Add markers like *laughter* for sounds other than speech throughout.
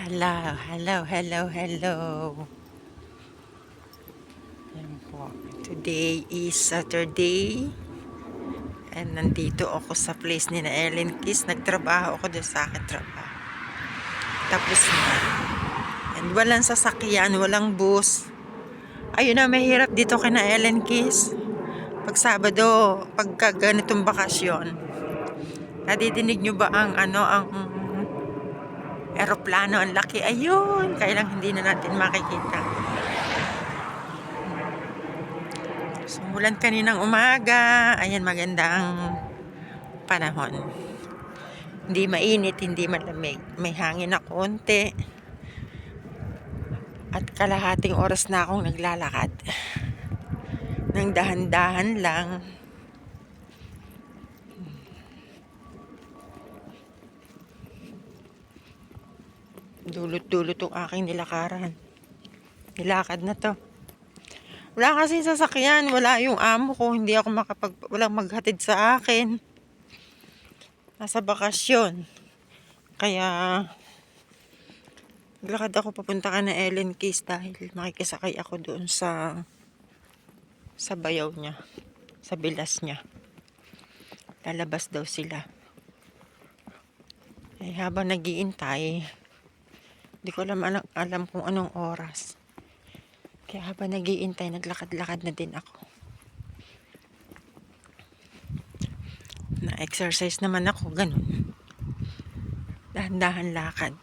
Hello, hello, hello, hello. Ayan po. Today is Saturday. And nandito ako sa place ni na Ellen Kiss. Nagtrabaho ako doon sa akin trabaho. Tapos na. And walang sasakyan, walang bus. Ayun na, mahirap dito kay na Ellen Kiss. Pag Sabado, pagka ganitong bakasyon. Nadidinig nyo ba ang ano, ang eroplano ang laki. Ayun kaya lang hindi na natin makikita. Sumulan kaninang umaga. Ayan magandang panahon. Hindi mainit hindi malamig. May hangin na konti. At kalahating oras na akong naglalakad. Nang dahan-dahan lang dulot-dulot tong aking nilakaran. Nilakad na to. Wala kasi sasakyan, wala yung amo ko, hindi ako makapag, walang maghatid sa akin. Nasa bakasyon. Kaya, naglakad ako papunta ka na Ellen Keys dahil makikisakay ako doon sa sa bayaw niya, sa bilas niya. Lalabas daw sila. Eh, habang nagiintay, hindi ko alam, alam, alam kung anong oras. Kaya habang nagiintay, naglakad-lakad na din ako. Na-exercise naman ako, ganun. Dahan-dahan lakad.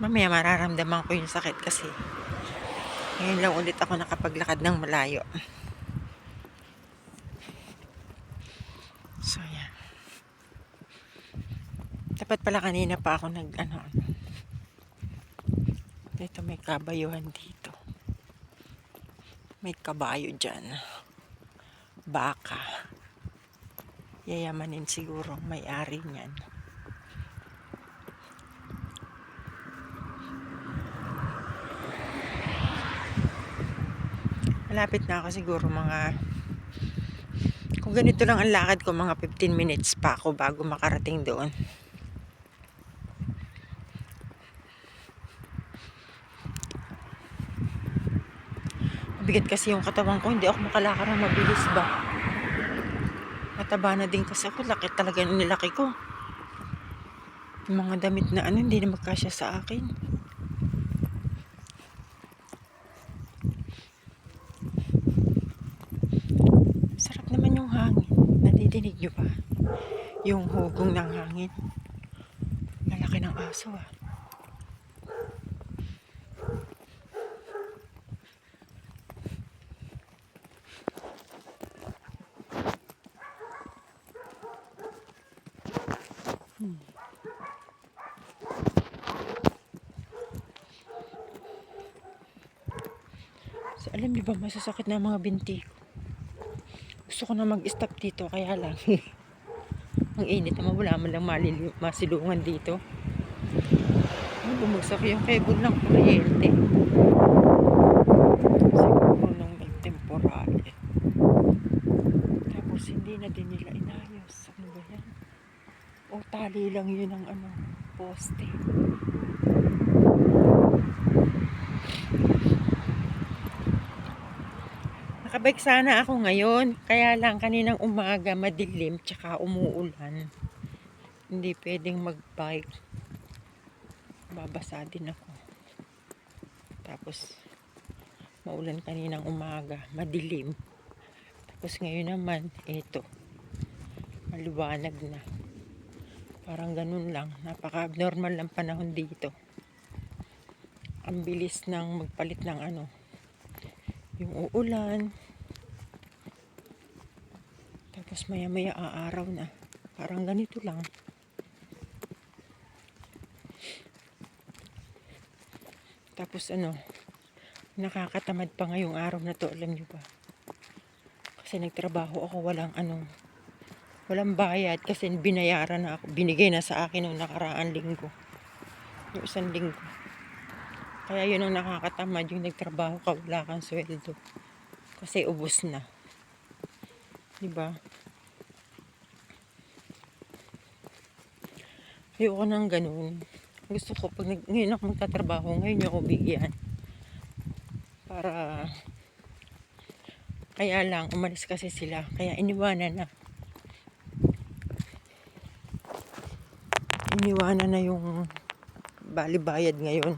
Mamaya mararamdaman ko yung sakit kasi ngayon lang ulit ako nakapaglakad ng malayo. So, yan. Dapat pala kanina pa ako nag ano. Dito may kabayuhan dito. May kabayo dyan. Baka. Yayamanin siguro may-ari niyan. Malapit na ako siguro mga kung ganito lang ang lakad ko mga 15 minutes pa ako bago makarating doon. Mabigat kasi yung katawan ko, hindi ako makalakar ng mabilis ba. Mataba na din kasi ako, laki talaga ng nilaki ko. Yung mga damit na ano, hindi na magkasya sa akin. Sarap naman yung hangin. Nadidinig nyo ba? Yung hugong ng hangin. Malaki ng aso ah. So, alam niyo ba, masasakit na mga binti. Gusto ko na mag-stop dito, kaya lang. *laughs* ang init naman, wala man lang malili- masilungan dito. Ay, bumagsak yung cable ng kuryente. Siguro nung nagtemporale. Tapos hindi na din nila inayos. Ano ba yan? O tali lang yun ang ano, poste. Nakabike sana ako ngayon. Kaya lang kaninang umaga madilim tsaka umuulan. Hindi pwedeng magbike. Babasa din ako. Tapos maulan kaninang umaga, madilim. Tapos ngayon naman, eto. Maliwanag na. Parang ganun lang. Napaka-abnormal ng panahon dito. Ang bilis ng magpalit ng ano, yung uulan. Tapos maya maya aaraw na. Parang ganito lang. Tapos ano, nakakatamad pa ngayong araw na to, alam nyo ba? Kasi nagtrabaho ako, walang ano, walang bayad kasi binayaran na ako, binigay na sa akin noong nakaraang linggo. Yung isang linggo. Kaya yun ang nakakatamad, yung nagtrabaho ka, wala kang sweldo. Kasi ubos na. Diba? Ayoko nang ganun. Gusto ko, pag nag- ngayon ako magtatrabaho, ngayon ako bigyan. Para, kaya lang, umalis kasi sila. Kaya iniwanan na. Iniwanan na yung balibayad ngayon.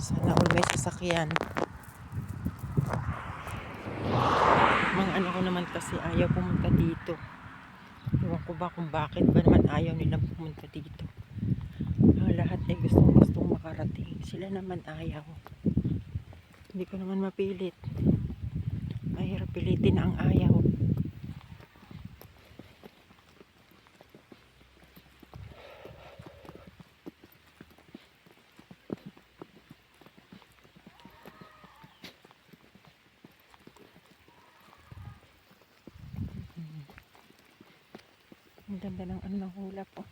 Sana all may sasakyan. Mga anak ko naman kasi ayaw pumunta dito. Ewan ko ba kung bakit ba naman ayaw nilang pumunta dito. Ang lahat ay gustong gustong makarating. Sila naman ayaw. Hindi ko naman mapilit. Mahirap pilitin ang ayaw. Ang ganda ng ano ng hula po.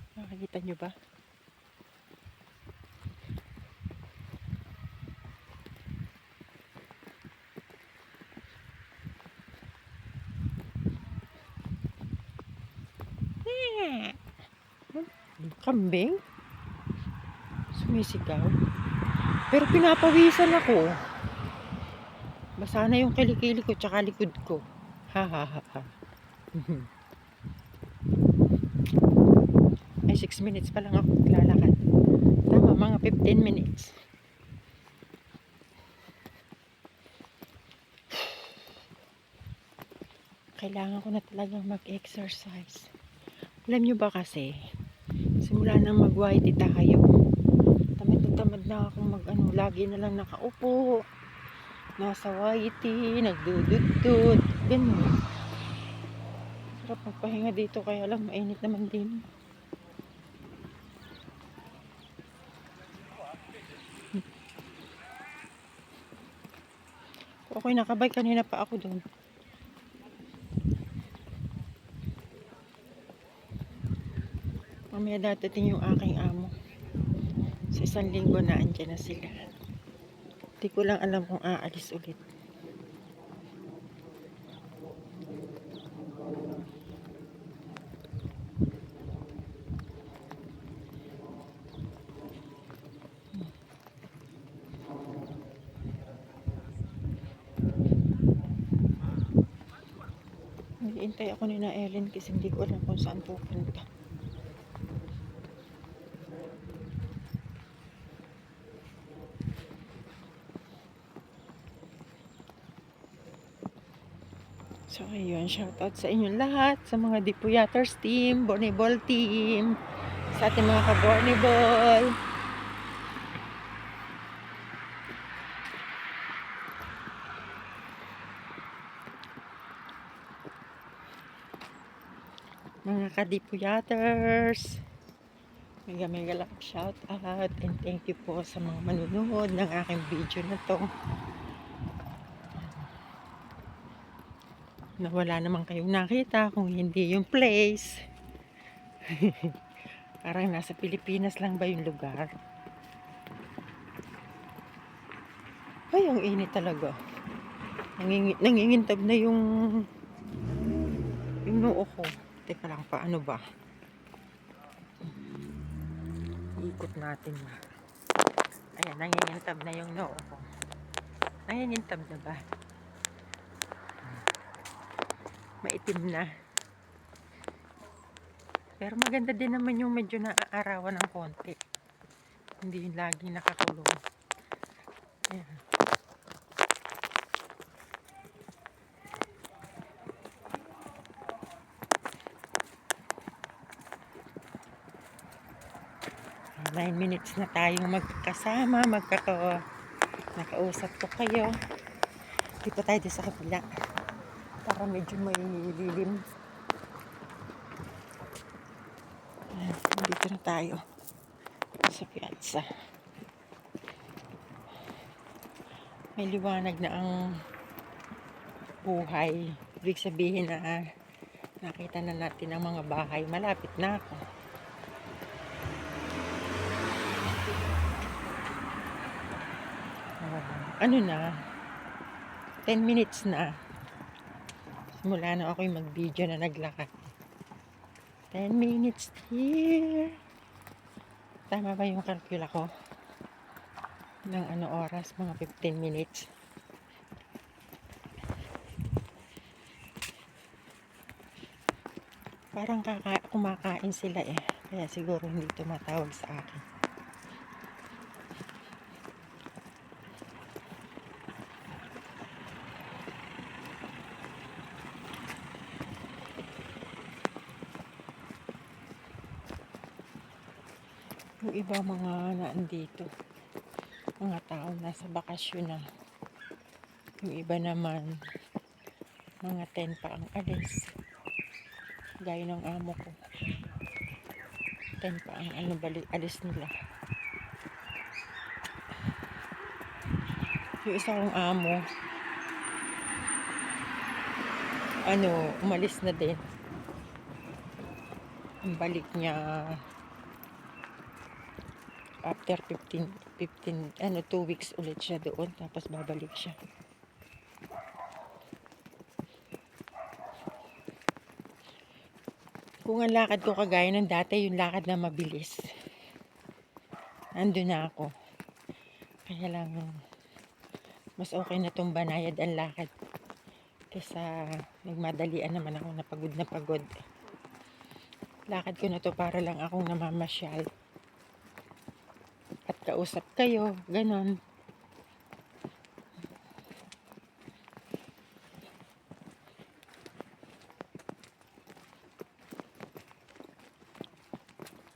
Nakakita nyo ba? Kambing? Sumisigaw? Pero pinapawisan ako. Basa na yung kilikili ko tsaka likod ko. Ha ha ha ha. *laughs* Ay, 6 minutes pa lang ako maglalakad. Tama, mga 15 minutes. Kailangan ko na talagang mag-exercise. Alam nyo ba kasi, simula nang mag-whitey tayo, tamad na tamad na akong mag-ano, lagi na lang nakaupo. Nasa whitey, nagdududud, ganun. Sarap magpahinga dito, kaya lang mainit naman din. Okay, nakabay kanina pa ako doon. Mamaya dadating yung aking amo. Sa isang linggo na andyan na sila. Hindi ko lang alam kung aalis ulit. Naghihintay ako ni na Ellen kasi hindi ko alam kung saan pupunta. So ayun, shoutout sa inyong lahat, sa mga Dipuyaters team, Borniball team, sa ating mga ka-Borniball. Mga ka-Dipuyaters. Mega mega love shout out and thank you po sa mga manunood ng aking video na to. na wala naman kayong nakita kung hindi yung place. *laughs* Parang nasa Pilipinas lang ba yung lugar? Ay, ang init talaga. Nangingin, nangingintab na yung yung noo ko. Teka lang, paano ba? Ikot natin na. Ayan, nangingintab na yung noo ko. Nangingintab na ba? maitim na. Pero maganda din naman yung medyo naaarawan ng konti. Hindi laging nakakulong. 9 minutes na tayong magkasama, magkaka nakausap ko kayo. Dito tayo sa kabila para medyo may lilim. Dito na tayo sa piyansa. May liwanag na ang buhay. Ibig sabihin na nakita na natin ang mga bahay. Malapit na ako. Ano na? 10 minutes na. Simula na ako yung mag-video na naglakad. 10 minutes here. Tama ba yung calcula ko? Ng ano oras? Mga 15 minutes. Parang kaka kumakain sila eh. Kaya siguro hindi tumatawag sa akin. Yung iba mga naandito. Mga tao nasa bakasyon na. Yung iba naman, mga 10 pa ang alis. Gaya ng amo ko. 10 pa ang ano, balik, alis nila. Yung isa kong amo, ano, umalis na din. Ang balik niya after 15, 15, ano, 2 weeks ulit siya doon, tapos babalik siya. Kung ang lakad ko kagaya ng dati, yung lakad na mabilis. Ando na ako. Kaya lang, mas okay na itong banayad ang lakad. Kesa nagmadalian naman ako na pagod na pagod. Lakad ko na to para lang akong namamasyal. At kausap kayo, ganon.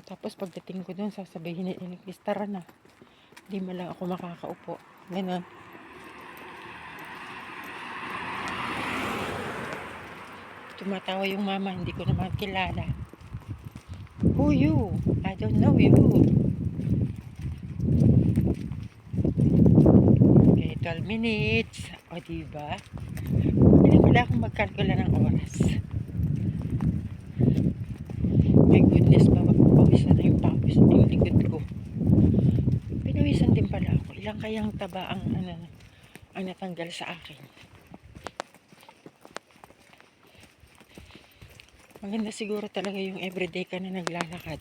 Tapos pagdating ko doon, sasabihin ni Elikis, tara na. Hindi mo lang ako makakaupo. Ganon. Tumatawa yung mama, hindi ko naman kilala. Who you? I don't know you. Okay, 12 minutes. O, diba? Magaling pala akong magkalkula ng oras. My goodness, pawisan na yung pawis yung likod ko. Pinawisan din pala ako. Ilang kayang taba ang, ano, ang natanggal sa akin. Maganda siguro talaga yung everyday ka na naglalakad.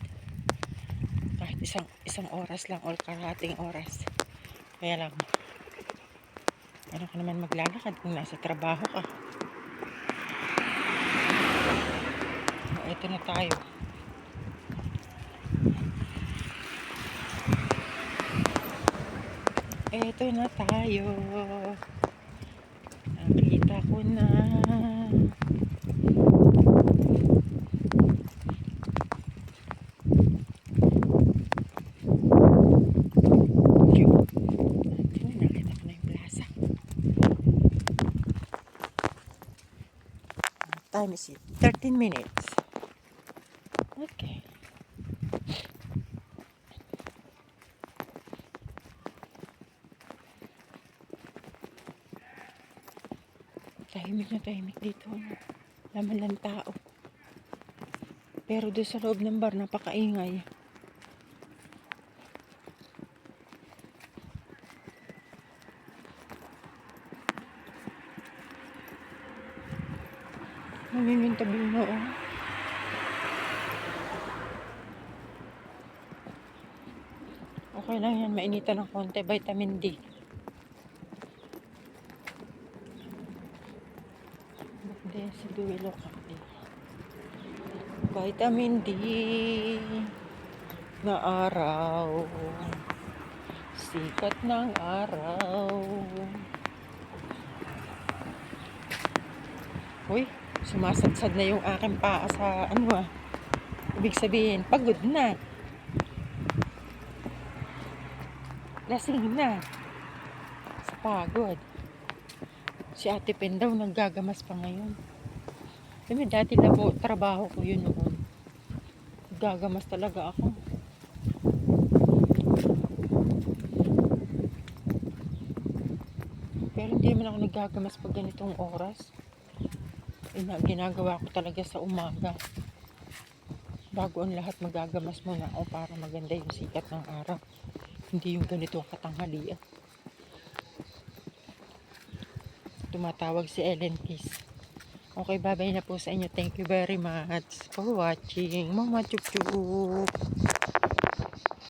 Kahit isang isang oras lang or karating oras. Kaya lang, ano ka naman maglalakad kung nasa trabaho ka. Ito na tayo. Ito na tayo. Nakita ko na. Cute. Tingnan, nakita ko na yung plaza. Time is it? 13 minutes. Okay. Tahimik na tahimik dito. Laman ng tao. Pero doon sa loob ng bar, napakaingay. Namimintabi na oh. Okay lang yan, mainitan ng konti, vitamin D. Hindi, si Duilo Kape. Vitamin D na araw. Sikat ng araw. Uy, sumasadsad na yung aking paa sa ano ah. Ibig sabihin, pagod na. Lasing na. Sa pagod. Si Ate Pen daw naggagamas pa ngayon. Sabi, dati labo, trabaho ko yun noon. Gagamas talaga ako. Pero hindi man ako naggagamas pag ganitong oras. Ina, ginagawa ko talaga sa umaga. Bago ang lahat magagamas muna ako para maganda yung sikat ng araw. Hindi yung ganito ang katanghalian. Tumatawag si Ellen Kiss. Okay, bye-bye na po sa inyo. Thank you very much for watching. Mama chup chup.